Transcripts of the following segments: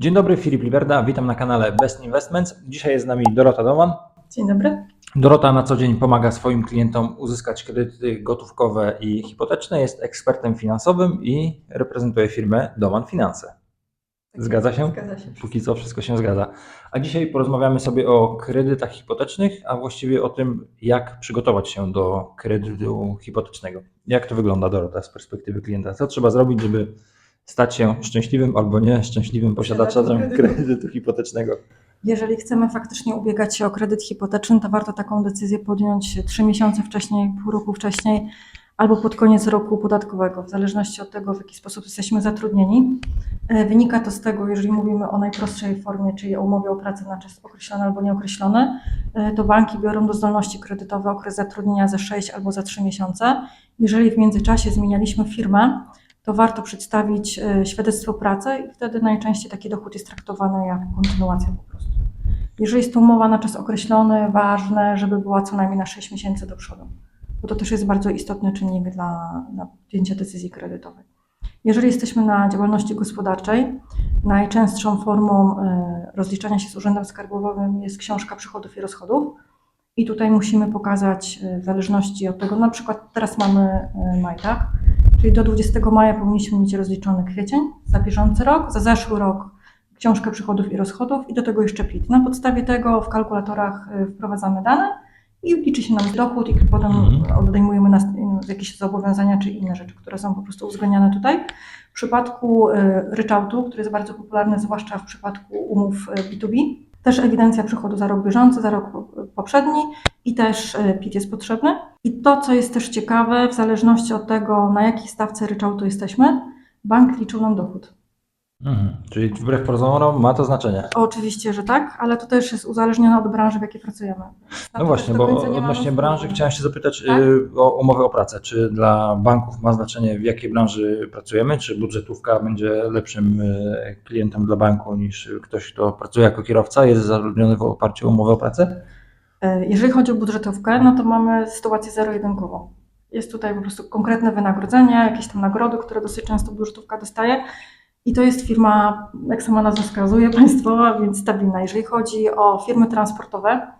Dzień dobry, Filip Liberda, witam na kanale Best Investments. Dzisiaj jest z nami Dorota Doman. Dzień dobry. Dorota na co dzień pomaga swoim klientom uzyskać kredyty gotówkowe i hipoteczne, jest ekspertem finansowym i reprezentuje firmę Doman Finanse. Zgadza się? Zgadza się. Póki co wszystko się zgadza. A dzisiaj porozmawiamy sobie o kredytach hipotecznych, a właściwie o tym, jak przygotować się do kredytu hipotecznego. Jak to wygląda, Dorota, z perspektywy klienta? Co trzeba zrobić, żeby stać się szczęśliwym albo nieszczęśliwym posiadaczem kredytu. hipotecznego? Jeżeli chcemy faktycznie ubiegać się o kredyt hipoteczny, to warto taką decyzję podjąć trzy miesiące wcześniej, pół roku wcześniej albo pod koniec roku podatkowego, w zależności od tego, w jaki sposób jesteśmy zatrudnieni. E, Wynika to z tego, jeżeli mówimy o najprostszej formie, czyli o umowie o pracę na czas określony albo nieokreślony, e, to banki biorą do zdolności kredytowej okres zatrudnienia za 6 albo za 3 miesiące. Jeżeli w międzyczasie zmienialiśmy firmę, to warto przedstawić e, świadectwo pracy i wtedy najczęściej taki dochód jest traktowany jak kontynuacja po prostu. Jeżeli jest to umowa na czas określony, ważne, żeby była co najmniej na 6 miesięcy do przodu, bo to też jest bardzo istotny czynnik dla, dla podjęcia decyzji kredytowej. Jeżeli jesteśmy na działalności gospodarczej, najczęstszą formą e, rozliczania się z Urzędem Skarbowym jest książka przychodów i rozchodów. I tutaj musimy pokazać, e, w zależności od tego, na przykład teraz mamy e, maj, tak? Czyli do 20 maja powinniśmy mieć rozliczony kwiecień za bieżący rok, za zeszły rok książkę przychodów i rozchodów i do tego jeszcze PIT. Na podstawie tego w kalkulatorach y, wprowadzamy dane i liczy się nam dochód i potem Mhm. odejmujemy nas jakieś zobowiązania czy inne rzeczy, które są po prostu uwzględniane tutaj. W przypadku y, ryczałtu, który jest bardzo popularny, zwłaszcza w przypadku umów y, B2B, też ewidencja przychodu za rok bieżący, za rok po- poprzedni i też y, PIT jest potrzebny. I to, co jest też ciekawe, w zależności od tego, na jakiej stawce ryczałtu jesteśmy, bank liczył nam dochód. Mhm. Czyli wbrew pozorom ma to znaczenie. Oczywiście, że tak, ale to też jest uzależnione od branży, w jakiej pracujemy. Na No właśnie, bo odnośnie branży chciałem się zapytać Tak? y, o umowę o pracę. Czy dla banków ma znaczenie, w jakiej branży pracujemy? Czy budżetówka będzie lepszym y, klientem dla banku niż ktoś, kto pracuje jako kierowca, jest zatrudniony w oparciu o umowę o pracę? E, Jeżeli chodzi o budżetówkę, no to mamy sytuację zero-jedynkową. Jest tutaj po prostu konkretne wynagrodzenie, jakieś tam nagrody, które dosyć często budżetówka dostaje. I to jest firma, jak sama nazwa wskazuje, państwowa, więc stabilna. Jeżeli chodzi o firmy transportowe,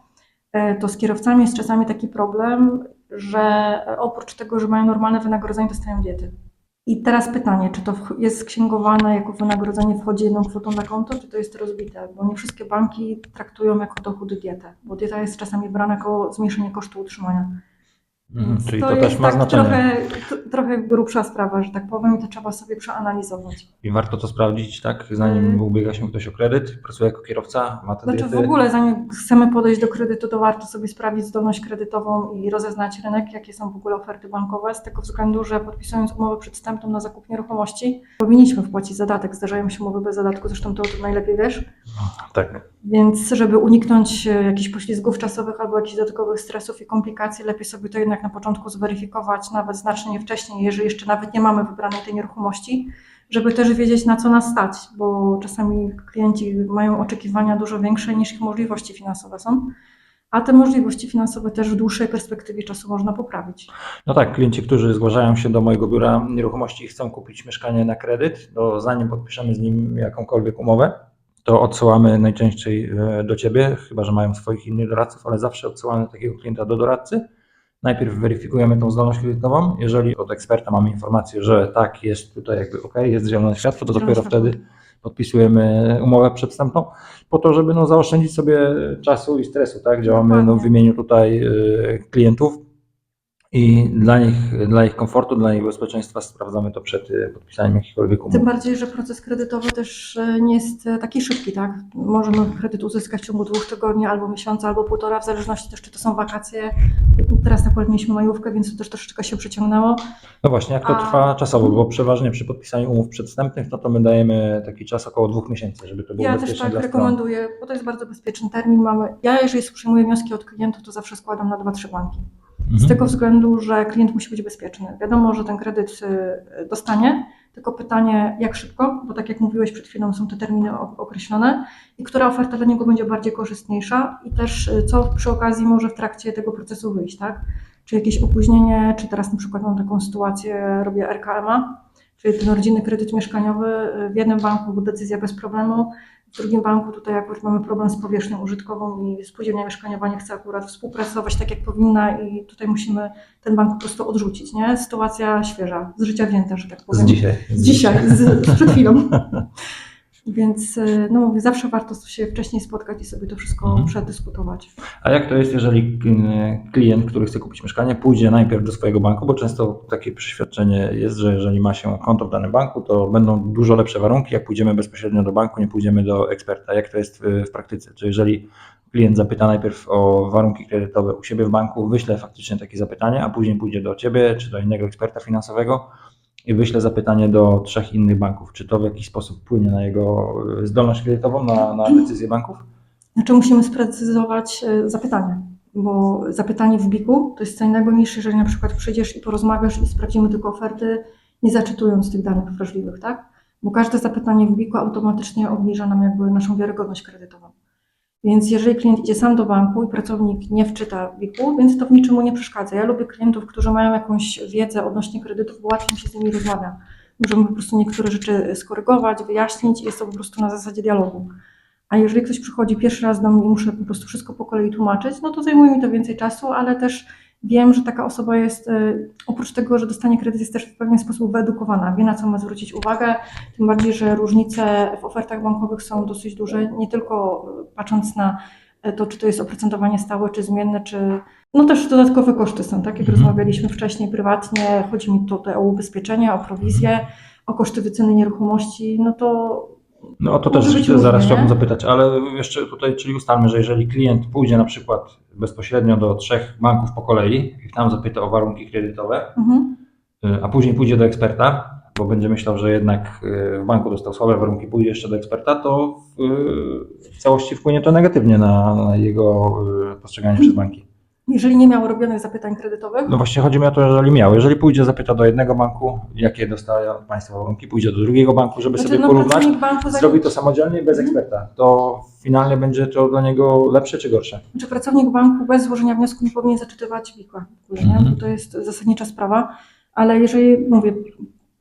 e, to z kierowcami jest czasami taki problem, że oprócz tego, że mają normalne wynagrodzenie, dostają diety. I teraz pytanie, czy to jest księgowane jako wynagrodzenie, wchodzi jedną kwotą na konto, czy to jest rozbite? Bo nie wszystkie banki traktują jako dochód dietę, bo dieta jest czasami brana jako zmniejszenie kosztu utrzymania. Więc Czyli to, jest też ma tak znaczenie. Trochę, trochę grubsza sprawa, że tak powiem, i to trzeba sobie przeanalizować. I warto to sprawdzić, tak? Zanim Y- ubiega się ktoś o kredyt, pracuje jako kierowca, ma te Znaczy diety. w ogóle zanim chcemy podejść do kredytu, to warto sobie sprawdzić zdolność kredytową i rozeznać rynek, jakie są w ogóle oferty bankowe, z tego względu, że podpisując umowę przedwstępną na zakup nieruchomości, powinniśmy wpłacić zadatek. Zdarzają się umowy bez zadatku, zresztą to, to najlepiej wiesz. Tak. Więc żeby uniknąć e, jakichś poślizgów czasowych albo jakichś dodatkowych stresów i komplikacji, lepiej sobie to jednak na początku zweryfikować, nawet znacznie wcześniej, jeżeli jeszcze nawet nie mamy wybranej tej nieruchomości, żeby też wiedzieć na co nas stać, bo czasami klienci mają oczekiwania dużo większe niż ich możliwości finansowe są, a te możliwości finansowe też w dłuższej perspektywie czasu można poprawić. No tak, klienci, którzy zgłaszają się do mojego biura nieruchomości i chcą kupić mieszkanie na kredyt, to zanim podpiszemy z nim jakąkolwiek umowę, to odsyłamy najczęściej e, do Ciebie, chyba że mają swoich innych doradców, ale zawsze odsyłamy takiego klienta do doradcy. Najpierw weryfikujemy tą zdolność kredytową. Jeżeli od eksperta mamy informację, że tak, jest tutaj jakby ok, jest zielone światło, to dopiero wtedy podpisujemy umowę przedwstępną, po to, żeby no, zaoszczędzić sobie czasu i stresu. Tak? Działamy no, w imieniu tutaj e, klientów i dla nich, dla ich komfortu, dla ich bezpieczeństwa sprawdzamy to przed e, podpisaniem jakichkolwiek umów. Tym bardziej, że proces kredytowy też e, nie jest e, taki szybki, tak? Możemy kredyt uzyskać w ciągu dwóch tygodni, albo miesiąca, albo półtora, w zależności też, czy to są wakacje. Teraz akurat mieliśmy majówkę, więc to też troszeczkę się przyciągnęło. No właśnie, jak to A- trwa czasowo, bo przeważnie przy podpisaniu umów przedwstępnych, no to my dajemy taki czas około dwóch miesięcy, żeby to było Ja też bezpieczne tak rekomenduję, bo to jest bardzo bezpieczny termin. Mamy, ja jeżeli przyjmuję wnioski od klientów, to zawsze składam na dwa, trzy banki. Z Mhm. tego względu, że klient musi być bezpieczny. Wiadomo, że ten kredyt y, dostanie, tylko pytanie jak szybko, bo tak jak mówiłeś przed chwilą, są te terminy określone i która oferta dla niego będzie bardziej korzystniejsza i też y, co przy okazji może w trakcie tego procesu wyjść, tak? Czy jakieś opóźnienie, czy teraz na przykład mam taką sytuację, robię RKMA, Czyli ten rodzinny kredyt mieszkaniowy y, w jednym banku decyzja bez problemu, w drugim banku tutaj akurat mamy problem z powierzchnią użytkową i spółdzielnia mieszkaniowa nie chce akurat współpracować tak jak powinna i tutaj musimy ten bank po prostu odrzucić, nie? Sytuacja świeża, z życia wzięta, że tak Z powiem. dzisiaj. Z dzisiaj, z, z przed chwilą. Więc y, no mówię, zawsze warto się wcześniej spotkać i sobie to wszystko Mhm. przedyskutować. A jak to jest, jeżeli k- klient, który chce kupić mieszkanie, pójdzie najpierw do swojego banku, bo często takie przeświadczenie jest, że jeżeli ma się konto w danym banku, to będą dużo lepsze warunki, jak pójdziemy bezpośrednio do banku, nie pójdziemy do eksperta. Jak to jest w, w praktyce? Czy jeżeli klient zapyta najpierw o warunki kredytowe u siebie w banku, wyśle faktycznie takie zapytanie, a później pójdzie do ciebie czy do innego eksperta finansowego i wyśle zapytanie do trzech innych banków. Czy to w jakiś sposób wpłynie na jego y, zdolność kredytową, na, na decyzję banków? Znaczy musimy sprecyzować e, zapytanie, bo zapytanie w biku to jest co innego niż jeżeli na przykład przyjdziesz i porozmawiasz i sprawdzimy tylko oferty, nie zaczytując tych danych wrażliwych, tak? Bo każde zapytanie w biku automatycznie obniża nam jakby naszą wiarygodność kredytową. Więc jeżeli klient idzie sam do banku i pracownik nie wczyta biku, więc to w niczym mu nie przeszkadza. Ja lubię klientów, którzy mają jakąś wiedzę odnośnie kredytów, bo łatwiej mi się z nimi rozmawia. Możemy po prostu niektóre rzeczy skorygować, wyjaśnić i jest to po prostu na zasadzie dialogu. A jeżeli ktoś przychodzi pierwszy raz do mnie i muszę po prostu wszystko po kolei tłumaczyć, no to zajmuje mi to więcej czasu, ale też wiem, że taka osoba jest, y, oprócz tego, że dostanie kredyt, jest też w pewien sposób wyedukowana, wie na co ma zwrócić uwagę, tym bardziej, że różnice w ofertach bankowych są dosyć duże, nie tylko y, patrząc na y, to, czy to jest oprocentowanie stałe, czy zmienne, czy no też dodatkowe koszty są, tak jak Mhm. rozmawialiśmy wcześniej prywatnie, chodzi mi tutaj o ubezpieczenia, o prowizję, o koszty wyceny nieruchomości, no to No to też zaraz chciałbym zapytać, ale jeszcze tutaj, czyli ustalmy, że jeżeli klient pójdzie na przykład bezpośrednio do trzech banków po kolei i tam zapyta o warunki kredytowe, mhm. y, a później pójdzie do eksperta, bo będzie myślał, że jednak y, w banku dostał słabe warunki, pójdzie jeszcze do eksperta, to w, y, w całości wpłynie to negatywnie na, na jego postrzeganie przez banki. Jeżeli nie miał robionych zapytań kredytowych, No właśnie chodzi mi o to, jeżeli miał. Jeżeli pójdzie, zapyta do jednego banku, jakie dostaje od państwa warunki, pójdzie do drugiego banku, żeby znaczy, sobie no, porównać, banku, zrobi to samodzielnie i bez Mhm. eksperta, to finalnie będzie to dla niego lepsze czy gorsze? znaczy pracownik banku bez złożenia wniosku nie powinien zaczytywać wikła, w ogóle, nie? Mhm. bo to jest zasadnicza sprawa, ale jeżeli, mówię,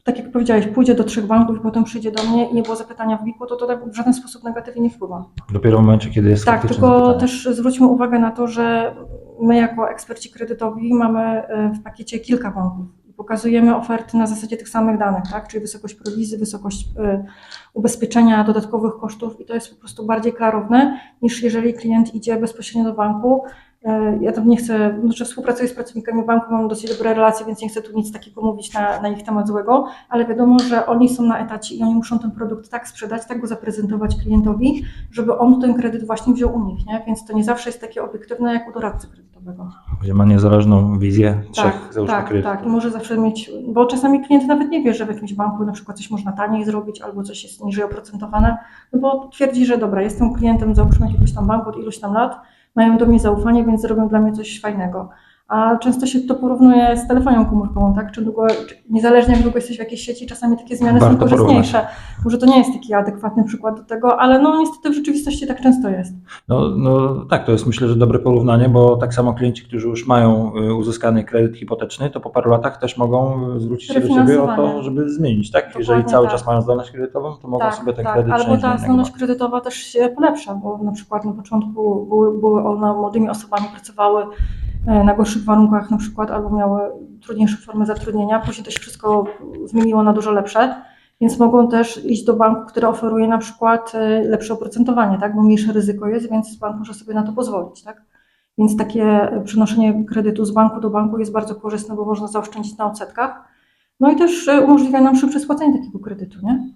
tak jak powiedziałeś, pójdzie do trzech banków i potem przyjdzie do mnie i nie było zapytania w wikło, to to tak w żaden sposób negatywnie nie wpływa. Dopiero w momencie, kiedy jest Tak, tylko zapytanie. też zwróćmy uwagę na to, że my jako eksperci kredytowi mamy e, w pakiecie kilka banków. i Pokazujemy oferty na zasadzie tych samych danych, tak? czyli wysokość prowizji, wysokość e, ubezpieczenia, dodatkowych kosztów i to jest po prostu bardziej klarowne niż jeżeli klient idzie bezpośrednio do banku. E, Ja tam nie chcę, znaczy współpracuję z pracownikami banku, mam dosyć dobre relacje, więc nie chcę tu nic takiego mówić na, na ich temat złego, ale wiadomo, że oni są na etacie i oni muszą ten produkt tak sprzedać, tak go zaprezentować klientowi, żeby on ten kredyt właśnie wziął u nich, nie? więc to nie zawsze jest takie obiektywne jak u doradcy kredytowego. Gdzie ma niezależną wizję trzech, Tak, załóżmy, tak, kredytów. tak. I może zawsze mieć, bo czasami klient nawet nie wie, że w jakimś banku na przykład coś można taniej zrobić albo coś jest niżej oprocentowane, no bo twierdzi, że dobra, jestem klientem załóżmy jakiegoś tam banku od iluś tam lat, mają do mnie zaufanie, więc zrobią dla mnie coś fajnego. A często się to porównuje z telefonią komórkową, tak? Czy długo, czy niezależnie jak długo jesteś w jakiejś sieci, czasami takie zmiany Warto są korzystniejsze. Może to nie jest taki adekwatny przykład do tego, ale no niestety w rzeczywistości tak często jest. No, no tak, to jest myślę, że dobre porównanie, bo tak samo klienci, którzy już mają y, uzyskany kredyt hipoteczny, to po paru latach też mogą y, zwrócić się do Ciebie o to, żeby zmienić, tak? Jeżeli Dokładnie cały tak. czas mają zdolność kredytową, to mogą sobie ten kredyt Albo ta zdolność kredytowa też się polepsza, bo na przykład na początku były, były one młodymi osobami, pracowały na gorszych warunkach na przykład, albo miały trudniejsze formy zatrudnienia, później to się wszystko zmieniło na dużo lepsze, więc mogą też iść do banku, który oferuje na przykład e, lepsze oprocentowanie, tak, bo mniejsze ryzyko jest, więc bank może sobie na to pozwolić, tak. Więc takie przenoszenie kredytu z banku do banku jest bardzo korzystne, bo można zaoszczędzić na odsetkach. No i też e, umożliwia nam szybsze spłacenie takiego kredytu, nie?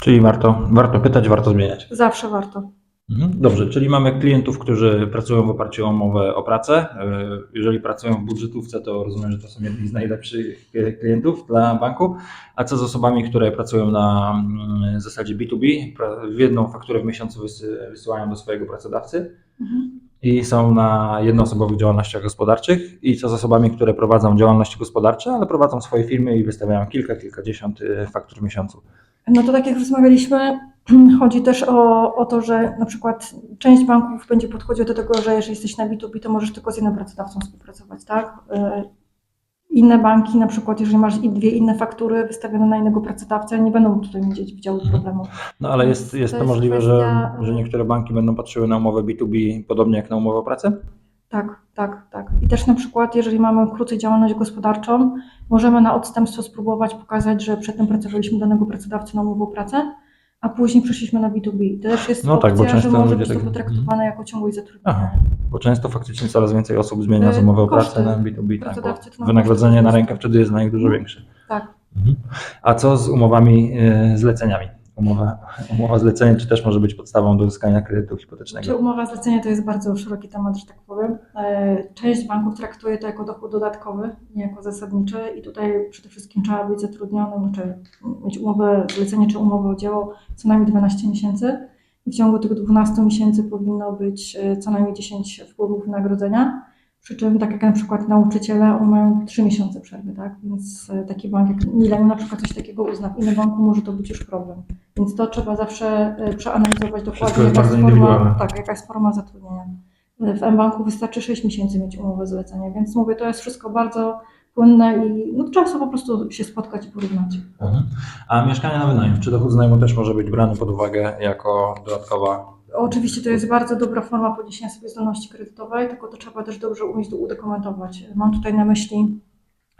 Czyli warto, warto pytać, warto zmieniać. Zawsze warto. Mhm, Dobrze, czyli mamy klientów, którzy pracują w oparciu o umowę o pracę. E, Jeżeli pracują w budżetówce, to rozumiem, że to są jedni z najlepszych klientów dla banku. A co z osobami, które pracują na mm, zasadzie B2B, pra- w jedną fakturę w miesiącu wysy- wysyłają do swojego pracodawcy Mhm. i są na jednoosobowych działalnościach gospodarczych i co z osobami, które prowadzą działalności gospodarcze, ale prowadzą swoje firmy i wystawiają kilka, kilkadziesiąt e, faktur w miesiącu. No to tak jak rozmawialiśmy, chodzi też o, o to, że na przykład część banków będzie podchodziła do tego, że jeżeli jesteś na B2B, to możesz tylko z jednym pracodawcą współpracować, tak? Y, Inne banki, na przykład jeżeli masz dwie inne faktury wystawione na innego pracodawcę, nie będą tutaj mieć widziały Mhm. problemu. No ale jest, jest To to jest możliwe, że, kwestia- że niektóre banki będą patrzyły na umowę B2B podobnie jak na umowę o pracę? Tak, tak, tak. I też na przykład, jeżeli mamy krócej działalność gospodarczą, możemy na odstępstwo spróbować pokazać, że przedtem pracowaliśmy danego pracodawcy na umowę o pracę, a później przeszliśmy na B2B. To też jest No tak, bo opcja, że często może być to tak- potraktowane jako ciągłość zatrudnienia. Aha. Bo często faktycznie coraz więcej osób zmienia z E, umowy o pracę na B2B, tak, bo na wynagrodzenie na rękę wtedy jest na nich dużo większe. Tak. Mhm. A co z umowami, e, zleceniami? Umowa, umowa zlecenia czy też może być podstawą do uzyskania kredytu Czy hipotecznego? umowa zlecenia to jest bardzo szeroki temat, że tak powiem. E, Część banków traktuje to jako dochód dodatkowy, nie jako zasadniczy i tutaj przede wszystkim trzeba być zatrudnionym, czy mieć umowę zlecenie, czy umowę o dzieło co najmniej 12 miesięcy. I w ciągu tych 12 miesięcy powinno być e, co najmniej 10 wpływów wynagrodzenia. Przy czym, tak jak na przykład nauczyciele, mają 3 miesiące przerwy, tak? Więc e, taki bank jak Millennium na przykład coś takiego uzna. W innym banku może to być już problem. Więc to trzeba zawsze e, przeanalizować dokładnie. Jest jaka bardzo forma-. Tak, jaka jest forma zatrudnienia. W M-Banku wystarczy 6 miesięcy mieć umowę zlecenia, więc mówię, to jest wszystko bardzo płynne i no, trzeba sobie po prostu się spotkać i porównać. Mhm. A mieszkanie na wynajem, czy dochód z najmu też może być brany pod uwagę jako dodatkowa? Oczywiście to jest bardzo dobra forma podniesienia sobie zdolności kredytowej, tylko to trzeba też dobrze umieć to udokumentować. Mam tutaj na myśli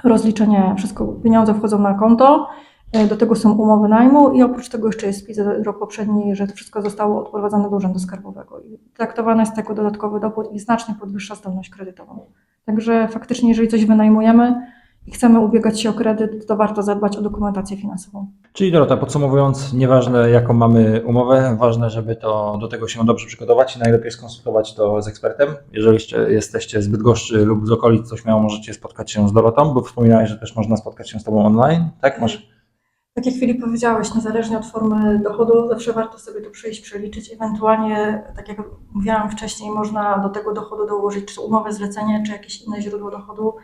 rozliczenie, wszystko, pieniądze wchodzą na konto, e, do tego są umowy najmu i oprócz tego jeszcze jest spis za rok poprzedni, że to wszystko zostało odprowadzone do Urzędu Skarbowego. I traktowane jest jako dodatkowy dochód i znacznie podwyższa zdolność kredytową. Także faktycznie, jeżeli coś wynajmujemy i chcemy ubiegać się o kredyt, to warto zadbać o dokumentację finansową. Czyli Dorota, podsumowując, nieważne jaką mamy umowę, ważne, żeby to do tego się dobrze przygotować i najlepiej skonsultować to z ekspertem. Jeżeli jesteście z Bydgoszczy lub z okolic, to śmiało możecie spotkać się z Dorotą, bo wspominałeś, że też można spotkać się z Tobą online, tak? Masz... Tak jak Filip powiedziałeś, niezależnie od formy dochodu, zawsze warto sobie to przyjść, przeliczyć. Ewentualnie, tak jak mówiłam wcześniej, można do tego dochodu dołożyć czy umowę zlecenie, czy jakieś inne źródło dochodu,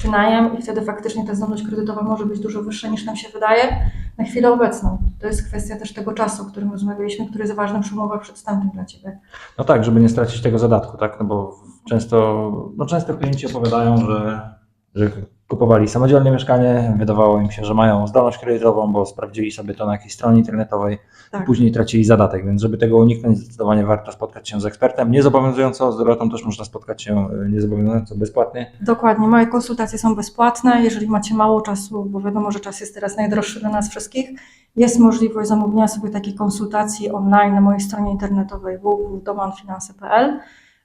czy najem i wtedy faktycznie ta zdolność kredytowa może być dużo wyższa niż nam się wydaje na chwilę obecną. To jest kwestia też tego czasu, o którym rozmawialiśmy, który jest ważny przy umowach przedstępnych dla Ciebie. No tak, żeby nie stracić tego zadatku, tak? No bo często, no często klienci opowiadają, że, że kupowali samodzielnie mieszkanie, wydawało im się, że mają zdolność kredytową, bo sprawdzili sobie to na jakiejś stronie internetowej, Tak. później tracili zadatek, więc żeby tego uniknąć, zdecydowanie warto spotkać się z ekspertem. Niezobowiązująco, z Dorotą też można spotkać się e, niezobowiązująco bezpłatnie. Dokładnie. Moje konsultacje są bezpłatne. Jeżeli macie mało czasu, bo wiadomo, że czas jest teraz najdroższy dla nas wszystkich, jest możliwość zamówienia sobie takiej konsultacji online na mojej stronie internetowej www.domanfinanse.pl.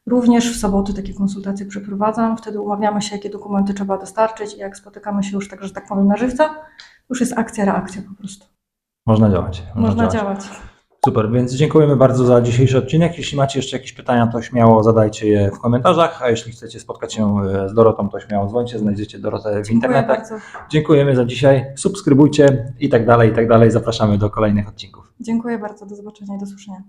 Również w soboty takie konsultacje przeprowadzam. Wtedy umawiamy się, jakie dokumenty trzeba dostarczyć i jak spotykamy się już tak, że tak powiem, na żywca, już jest akcja, reakcja po prostu. Można działać. Można działać. Super, więc dziękujemy bardzo za dzisiejszy odcinek. Jeśli macie jeszcze jakieś pytania, to śmiało zadajcie je w komentarzach, a jeśli chcecie spotkać się e, z Dorotą, to śmiało dzwońcie, znajdziecie Dorotę w internetach. bardzo. Dziękujemy za dzisiaj, subskrybujcie i tak dalej, i tak dalej. Zapraszamy do kolejnych odcinków. Dziękuję bardzo. Do zobaczenia i do słyszenia.